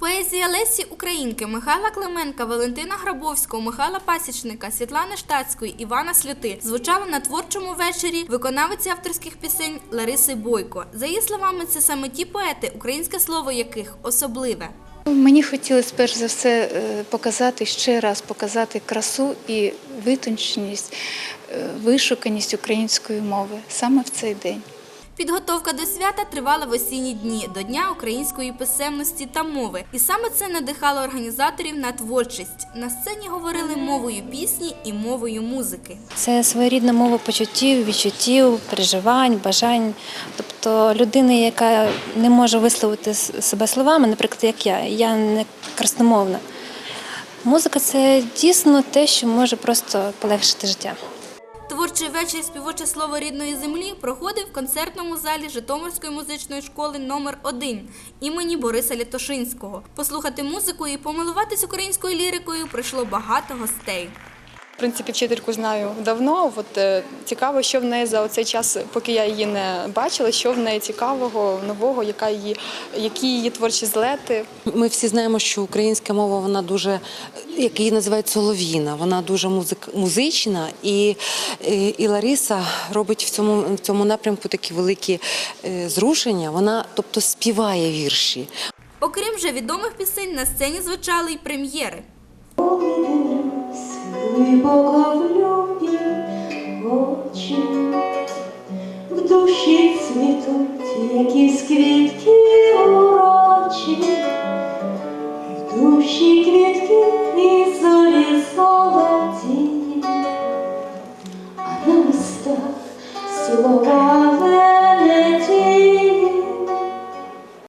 Поезія Лесі Українки, Михайла Клименка, Валентина Грабовського, Михайла Пасічника, Світлани Штацької, Івана Сльоти звучала на творчому вечорі виконавиці авторських пісень Лариси Бойко. За її словами, це саме ті поети, українське слово яких особливе. Мені хотілося перш за все е, показати ще раз показати красу і витонченість, е, вишуканість української мови саме в цей день. Підготовка до свята тривала в осінні дні до Дня української писемності та мови. І саме це надихало організаторів на творчість. На сцені говорили мовою пісні і мовою музики. Це своєрідна мова почуттів, відчуттів, переживань, бажань. Тобто людина, яка не може висловити себе словами, наприклад, як я, я не красномовна. Музика це дійсно те, що може просто полегшити життя. Творчий вечір співоче слово рідної землі проходив в концертному залі Житомирської музичної школи номер 1 імені Бориса Лятошинського. Послухати музику і помилуватись українською лірикою прийшло багато гостей. В принципі, вчительку знаю давно. От е, цікаво, що в неї за цей час, поки я її не бачила, що в неї цікавого, нового, яка її, які її творчі злети. Ми всі знаємо, що українська мова вона дуже, як її називають солов'їна, вона дуже музик, музична, і, і, і Лариса робить в цьому, в цьому напрямку такі великі е, зрушення. Вона тобто співає вірші. Окрім вже відомих пісень, на сцені звучали й прем'єри. глубоко в люди очі, в душе цветут яки скрипки урочі, в душе квітки і зорі золоті, а на устах слова.